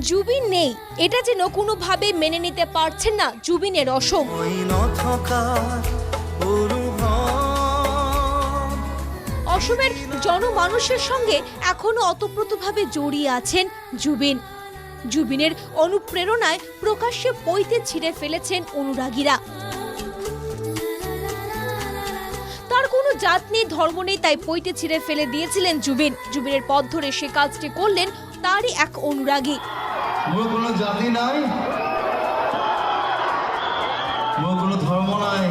জুবিন নেই। এটা যেন কোনোভাবে মেনে নিতে পারছেন না জুবিনের অসম। অসমের জনমানুষের সঙ্গে এখনও অতপ্রতভাবে জড়িয়ে আছেন জুবিন। জুবিনের অনুপ্রেরণায় প্রকাশ্যে পৈতে ছিঁড়ে ফেলেছেন অনুরাগীরা। তার কোনো জাত নেই, ধর্ম নেই, তাই পৈতে ছিঁড়ে ফেলে দিয়েছিলেন জুবিন। জুবিনের পথ ধরে সে কাজটি করলেন তারই এক অনুরাগী। কোনো জাতি নাই। কোনো ধর্ম নাই।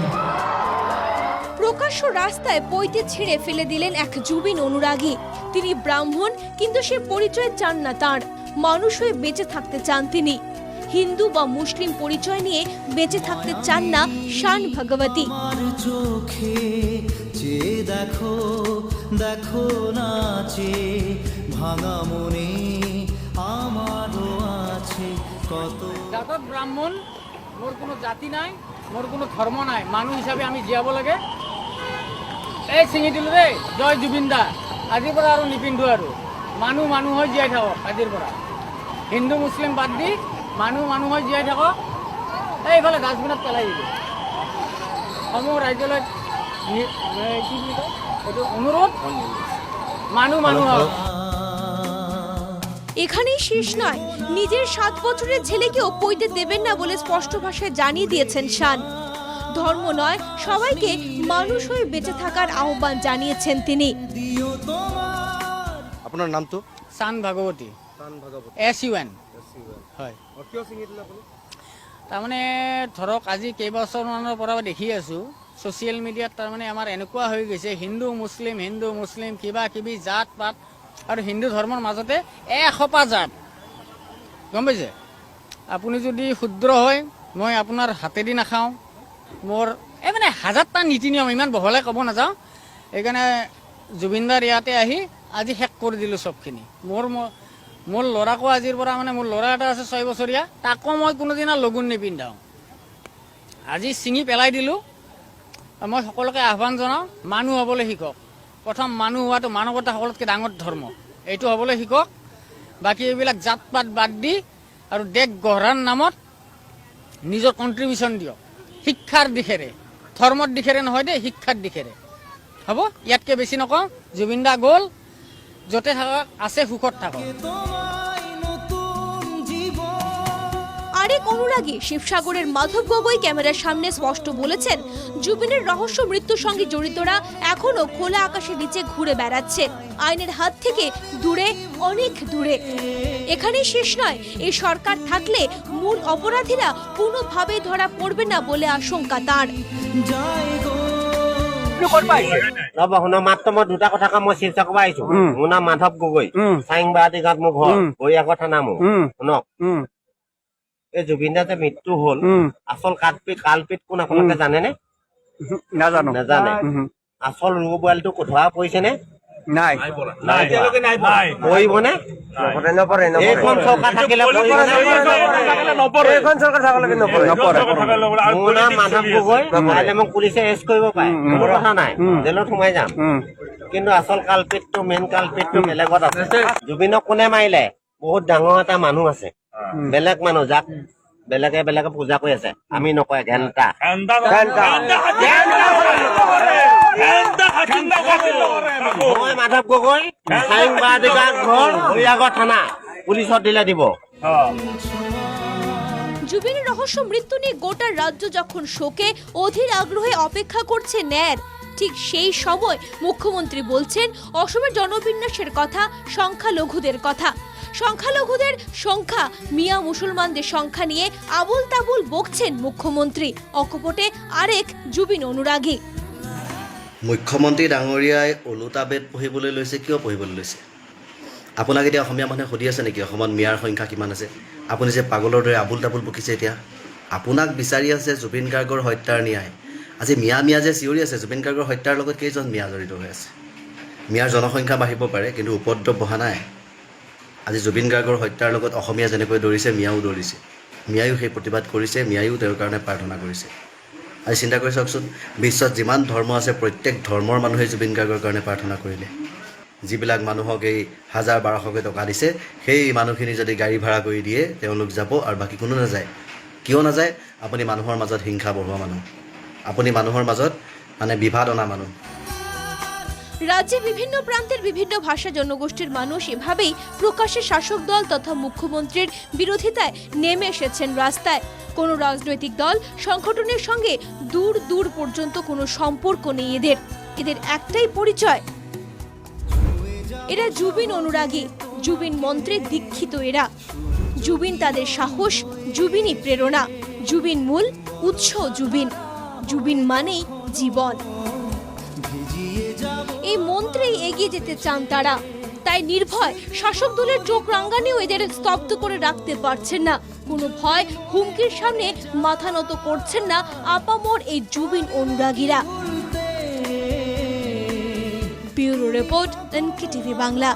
প্রকাশ্য রাস্তায় পৈতে ছিঁড়ে ফেলে দিলেন এক জুবিন অনুরাগী। তিনি ব্রাহ্মণ কিন্তু সে পরিচয় চান না তার। মানুষ হয়ে বেঁচে থাকতে চান তিনি। হিন্দু বা মুসলিম পরিচয় নিয়ে বেঁচে থাকতে চান না শান ভগবতী। চোখে যে দেখো দেখো নাচে ভাঙা মনে জাতত ব্ৰাহ্মণ মোৰ কোনো জাতি নাই মোৰ কোনো ধৰ্ম নাই। মানুহ হিচাপে আমি জীয়াব লাগে। এই ছিঙি দিলোঁ দেই জয় জুবিন দা আজিৰ পৰা আৰু নিপিন্ধো আৰু। মানুহ মানুহ হৈ জীয়াই থাকক আজিৰ পৰা। হিন্দু মুছলিম বাদ দি মানুহ মানুহ হৈ জীয়াই থাকক। এইফালে ডাষ্টবিনত পেলাই দিলোঁ। সমূহ ৰাজ্যলৈ কি বুলি কয়? এইটো অনুৰোধ। মানুহ মানুহ হওক। এখানেই শেষ নয়। নিজের সাত বছরের ছেলেকেও পইতে দেবেন না বলে স্পষ্ট ভাষায় জানিয়ে দিয়েছেন শান। ধর্ম নয় সবাইকে মানুষ হয়ে বেঁচে থাকার আহ্বান জানিয়েছেন তিনি। দিও তোমার আপোনাৰ নামটো চান ভাগৱতী এছ ইউ এন হয়। তাৰমানে ধৰক আজি কেইবছৰমানৰ পৰা দেখি আছোঁ ছ'চিয়েল মিডিয়াত তাৰমানে আমাৰ এনেকুৱা হৈ গৈছে হিন্দু মুছলিম হিন্দু মুছলিম কিবা কিবি জাত পাত আৰু হিন্দু ধৰ্মৰ মাজতে এসোপা জাত গম পাইছে? আপুনি যদি ক্ষুদ্ৰ হয়, মই আপোনাৰ হাতেদি নাখাওঁ। মোৰ এই মানে হাজাৰটা নীতি নিয়ম, ইমান বহলাই ক'ব নাযাওঁ। সেইকাৰণে জুবিনদাৰ ইয়াতে আহি আজি শেষ কৰি দিলোঁ চবখিনি। মোৰ মোৰ ল'ৰাকো আজিৰ পৰা মানে মোৰ ল'ৰা এটা আছে ছয় বছৰীয়া, তাকো মই কোনোদিনা লগুণ নিপিন্ধাওঁ। আজি ছিঙি পেলাই দিলোঁ। মই সকলোকে আহ্বান জনাওঁ, মানুহ হ'বলৈ শিকক। প্ৰথম মানুহ হোৱাটো মানৱতা সকলোতকৈ ডাঙৰ ধৰ্ম। এইটো হ'বলৈ শিকক। বাকী এইবিলাক জাত পাত বাদ দি আৰু দেশ গঢ়াৰ নামত নিজৰ কণ্ট্ৰিবিউশ্যন দিয়ক। শিক্ষাৰ দিশেৰে, ধৰ্মৰ দিশেৰে নহয় দেই, শিক্ষাৰ দিশেৰে। হ'ব, ইয়াতকৈ বেছি নকওঁ জুবিন দা গ'ল, য'তে থাকক, আছে সুখত থাকক। অনুরাগী শিবসাগরের মাধব গগৈ ক্যামেরার সামনে স্পষ্ট বলেছেন জুবিনের রহস্য মৃত্যুর সঙ্গে জড়িতরা এখনও খোলা আকাশের নিচে ঘুরে বেড়াচ্ছে। আইনের হাত থেকে দূরে অনেক দূরে। এখানেই শেষ নয় এই সরকার থাকলে মূল অপরাধীরা কোনোভাবে ধরা পড়বে না বলে আশঙ্কা তার। ৰ'ব মাত্ৰ মই দুটা কথা কম মই শিৱসাগৰ পৰা আহিছো। মোৰ নাম মাধৱ গগৈ চাইংবাহাদী গাঁৱত মোৰ ঘৰ। বৰিয়াগৰ থানা মোৰ। শুনক। এই জুবিন দাৰ যে মৃত্যু হ'ল। আচল কালপিত কালপিত কোন আপোনালোকে জানেনে? নাজানো। নাজানে। আচল ৰু পোৱালিটো ধৰা পৰিছে নে নাই নাই পৰিবনে? এইখন চৰকাৰ থাকিলে এইখন চৰকাৰ থাকলৈকে নপৰে। নপৰে। মোৰ নাম মাধৱ গগৈ কাইলৈ মোক পুলিচে এৰেষ্ট কৰিব পাৰে। কথা নাই। জেলত সোমাই যাম। কিন্তু আচল কালপিতটো মেইন কালপিতটো বেলেগত আছে। জুবিনক কোনে মাৰিলে? বহুত ডাঙৰ এটা মানুহ আছে। বেলেগ মানুহ যাক বেলেগে বেলেগে পূজা কৰি আছে। আমি নকয় ঘেণ্টা। মই মাধৱ গগৈ ঘৰ থানা। পুলিচত দিলে দিব। জুবিনের রহস্য মৃত্যু নিয়ে গোটা রাজ্য যখন শোকে অধীর আগ্রহে অপেক্ষা করছে ন্যার ঠিক সেই সময় মুখ্যমন্ত্রী বলছেন অসমের জনবিন্যাসের কথা সংখ্যালঘুদের কথা। সংখ্যালঘুদের সংখ্যা, মিয়া মুসলমানদের সংখ্যা নিয়ে আবুল তাবুল বকছেন মুখ্যমন্ত্রী। অকপটে আরেক জুবিন অনুরাগী। মুখ্যমন্ত্ৰী ডাঙৰীয়াই ওলোটা বেদ পঢ়িবলৈ লৈছে, কিয় পঢ়িবলৈ লৈছে? আপোনাক এতিয়া অসমীয়া মানুহে সুধি আছে নেকি? অসমত মিয়াৰ সংখ্যা কিমান আছে? আপুনি যে পাগলৰ দৰে আবুল তাবুল বকিছে এতিয়া, আপোনাক বিচাৰি আছে জুবিন গাৰ্গৰ হত্যাৰ ন্যায়। আজি মিয়া মিয়া যে চিঞৰি আছে, জুবিন গাৰ্গৰ হত্যাৰ লগত কেইজন মিয়া জড়িত হৈ আছে? মিয়াৰ জনসংখ্যা বাঢ়িব পাৰে, কিন্তু উপদ্ৰৱ বঢ়া নাই। আজি জুবিন গাৰ্গৰ হত্যাৰ লগত অসমীয়া যেনেকৈ দৌৰিছে মিয়াও দৌৰিছে। মিয়ায়ো সেই প্ৰতিবাদ কৰিছে মিয়ায়ো তেওঁৰ কাৰণে প্ৰাৰ্থনা কৰিছে। আজি চিন্তা কৰি চাওকচোন বিশ্বত যিমান ধৰ্ম আছে প্ৰত্যেক ধৰ্মৰ মানুহে জুবিন গাৰ্গৰ কাৰণে প্ৰাৰ্থনা কৰিলে। যিবিলাক মানুহক এই হাজাৰ বাৰশকৈ টকা দিছে সেই মানুহখিনি যদি গাড়ী ভাড়া কৰি দিয়ে তেওঁলোক যাব আৰু বাকী কোনো নাযায়। কিয় নাযায়? আপুনি মানুহৰ মাজত হিংসা বঢ়োৱা মানুহ। আপুনি মানুহৰ মাজত মানে বিবাদ অনা মানুহ। রাজ্যে বিভিন্ন প্রান্তের বিভিন্ন ভাষা জনগোষ্ঠীর মানুষ এভাবেই প্রকাশ্যে শাসক দল তথা মুখ্যমন্ত্রীর বিরোধিতায় নেমে এসেছেন রাস্তায়। কোনো রাজনৈতিক দল সংগঠনের সঙ্গে দূর দূর পর্যন্ত কোনো সম্পর্ক নেই এদের। এদের একটাই পরিচয়। এরা জুবিন অনুরাগী জুবিন মন্ত্রে দীক্ষিত এরা। জুবিন তাদের সাহস জুবিনই প্রেরণা। জুবিন মূল, উৎস জুবিন জুবিন মানেই জীবন। এগিয়ে যেতে চান তারা। তাই নির্ভয় শাসক দলের চোখ রাঙ্গানিও এদের স্তব্ধ করে রাখতে পারছেন না। কোনো ভয় হুমকির সামনে মাথা নত করছেন না আপামর এই Zubeen অনুরাগীরা। Bureau report NK TV Bangla